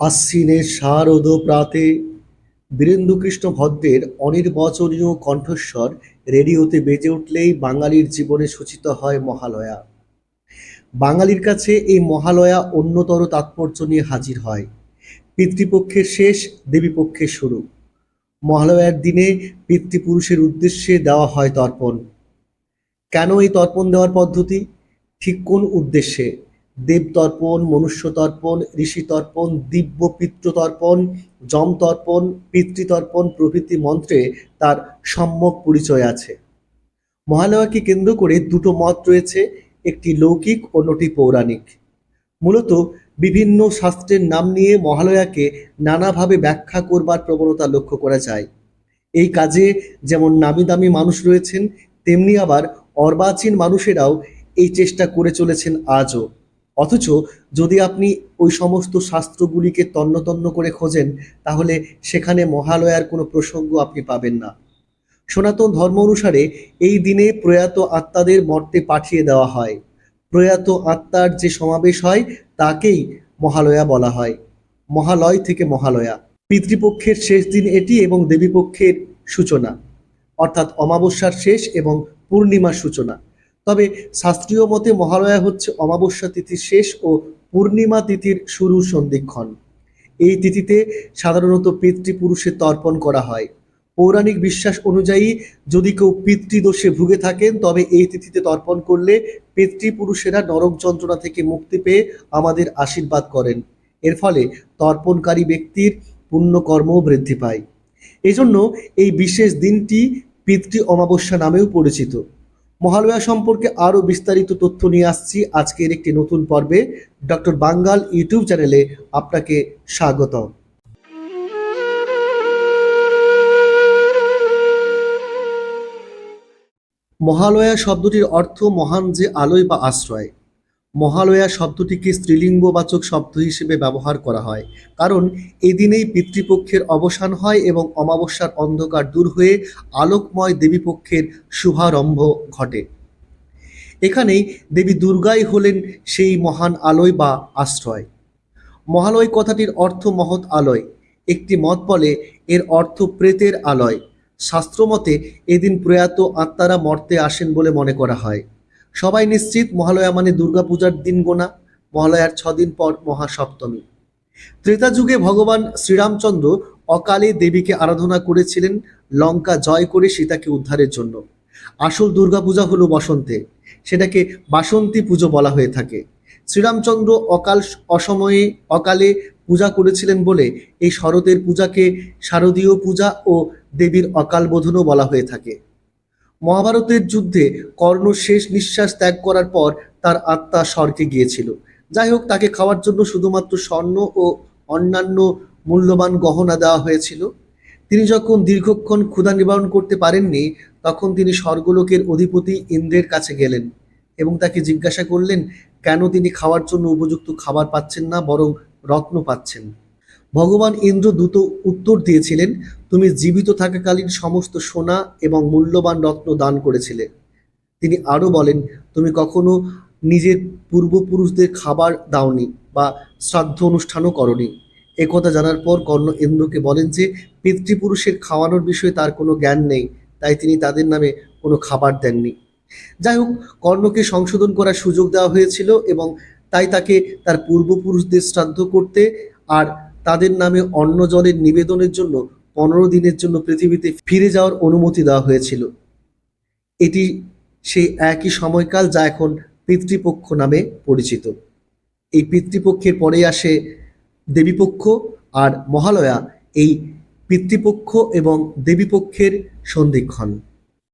আশ্বিনের শারদ প্রাতে বীরেন্দ্রকৃষ্ণ ভদ্রের অনির্বচনীয় কণ্ঠস্বর রেডিওতে বেজে উঠলেই বাঙালির জীবনে সূচিত হয় মহালয়া। বাঙালির কাছে এই মহালয়া অন্যতর তাৎপর্য নিয়ে হাজির হয়। পিতৃপক্ষের শেষ, দেবীপক্ষের শুরু। মহালয়ার দিনে পিতৃপুরুষের উদ্দেশ্যে দেওয়া হয় তর্পণ। কেন এই তর্পণ দেওয়ার পদ্ধতি? ঠিক কোন উদ্দেশ্যে? দেবতর্পণ মনুষ্য তর্পণ ঋষি তর্পণ দিব্য পিতৃতর্পণ যম তর্পণ পিতৃতর্পণ প্রভৃতি মন্ত্রে তার সম্যক পরিচয় আছে। মহালয়াকে কেন্দ্র করে দুটো মত রয়েছে, একটি লৌকিক অন্যটি পৌরাণিক। মূলত বিভিন্ন শাস্ত্রের নাম নিয়ে মহালয়াকে নানাভাবে ব্যাখ্যা করবার প্রবণতা লক্ষ্য করা যায়। এই কাজে যেমন নামি দামি মানুষ রয়েছেন, তেমনি আবার অর্বাচীন মানুষেরাও এই চেষ্টা করে চলেছেন আজও। অথচ যদি আপনি ওই সমস্ত শাস্ত্রগুলিকে তন্ন তন্ন করে খোঁজেন, তাহলে সেখানে মহালয়ার কোনো প্রসঙ্গ আপনি পাবেন না। সনাতন ধর্ম অনুসারে এই দিনে প্রয়াত আত্মাদের মর্তে পাঠিয়ে দেওয়া হয়। প্রয়াত আত্মার যে সমাবেশ হয়, তাকেই মহালয়া বলা হয়। মহালয় থেকে মহালয়া। পিতৃপক্ষের শেষ দিন এটি এবং দেবীপক্ষের সূচনা। অর্থাৎ অমাবস্যার শেষ এবং পূর্ণিমার সূচনা। তবে শাস্ত্রীয় মতে মহালয়া হচ্ছে অমাবস্যা তিথির শেষ ও পূর্ণিমা তিথির শুরু সন্ধিক্ষণ। এই তিথিতে সাধারণত পিতৃপুরুষের তর্পণ করা হয়। পৌরাণিক বিশ্বাস অনুযায়ী, যদি কেউ পিতৃদোষে ভুগে থাকেন, তবে এই তিথিতে তর্পণ করলে পিতৃপুরুষেরা নরক যন্ত্রণা থেকে মুক্তি পেয়ে আমাদের আশীর্বাদ করেন। এর ফলে তর্পণকারী ব্যক্তির পুণ্যকর্মও বৃদ্ধি পায়। এজন্য এই বিশেষ দিনটি পিতৃ অমাবস্যা নামেও পরিচিত। মহালয়া সম্পর্কে আরও বিস্তারিত তথ্য নিয়ে আসছি। আজকের একটি নতুন পর্বে ডক্টর বাঙ্গাল ইউটিউব চ্যানেলে আপনাকে স্বাগত মহালয়া শব্দটির অর্থ মহান যে আলোয় বা আশ্রয়। মহালয়া শব্দটিকে স্ত্রীলিঙ্গবাচক শব্দ হিসেবে ব্যবহার করা হয়, কারণ এদিনেই পিতৃপক্ষের অবসান হয় এবং অমাবস্যার অন্ধকার দূর হয়ে আলোকময় দেবীপক্ষের শুভারম্ভ ঘটে। এখানেই দেবী দুর্গাই হলেন সেই মহান আলোয় বা আশ্রয়। মহালয় কথাটির অর্থ মহৎ আলয়, একটি মত বলে এর অর্থ প্রেতের আলয়। শাস্ত্রমতে এদিন প্রয়াত আত্মারা মর্তে আসেন বলে মনে করা হয়। সবাই নিশ্চিত মহালয়া মানে দুর্গাপূজার দিন গোনা, মহালয়ার ছদিন পর মহাসপ্তমী। ত্রেতা যুগে ভগবান শ্রীরামচন্দ্র অকালে দেবীকে আরাধনা করেছিলেন, লঙ্কা জয় করে সীতাকে উদ্ধারের জন্য। আসল দুর্গাপূজা হলো বসন্তে, সেটাকে বাসন্তী পুজো বলা হয়ে থাকে। শ্রীরামচন্দ্র অকাল অসময়ে অকালে পূজা করেছিলেন বলে এই শরতের পূজাকে শারদীয় পূজা ও দেবীর অকাল বোধনও বলা হয়ে থাকে। মহাভারতের যুদ্ধে কর্ণ শেষ নিঃশ্বাস ত্যাগ করার পর তার আত্মা স্বর্গে গিয়েছিল। যাই হোক, তাকে খাওয়ার জন্য শুধুমাত্র স্বর্ণ ও অন্যান্য মূল্যবান গহনা দেওয়া হয়েছিল। তিনি যখন দীর্ঘক্ষণ ক্ষুধা নিবারণ করতে পারেননি, তখন তিনি স্বর্গলোকের অধিপতি ইন্দ্রের কাছে গেলেন এবং তাকে জিজ্ঞাসা করলেন, কেন তিনি খাওয়ার জন্য উপযুক্ত খাবার পাচ্ছেন না, বরং রত্ন পাচ্ছেন? ভগবান ইন্দ্র দ্রুত উত্তর দিয়েছিলেন তুমি জীবিত থাকাকালীন সমস্ত সোনা এবং মূল্যবান রত্ন দান করেছিলে। তিনি আরও বলেন, তুমি কখনো নিজের পূর্বপুরুষদের খাবার দাওনি বা শ্রাদ্ধ অনুষ্ঠানও করনি। একথা জানার পর কর্ণ ইন্দ্রকে বলেন যে, পিতৃপুরুষের খাওয়ানোর বিষয়ে তার কোনো জ্ঞান নেই, তাই তিনি তাদের নামে কোনো খাবার দেননি। যাই হোক, কর্ণকে সংশোধন করার সুযোগ দেওয়া হয়েছিল এবং তাই তাকে তার পূর্বপুরুষদের শ্রাদ্ধ করতে আর তাদের নামে অন্ন জলের নিবেদনের জন্য পনেরো দিনের জন্য পৃথিবীতে ফিরে যাওয়ার অনুমতি দেওয়া হয়েছিল। এটি সেই একই সময়কাল যা এখন পিতৃপক্ষ নামে পরিচিত। এই পিতৃপক্ষের পরেই আসে দেবীপক্ষ আর মহালয়া, এই পিতৃপক্ষ এবং দেবীপক্ষের সন্ধিক্ষণ।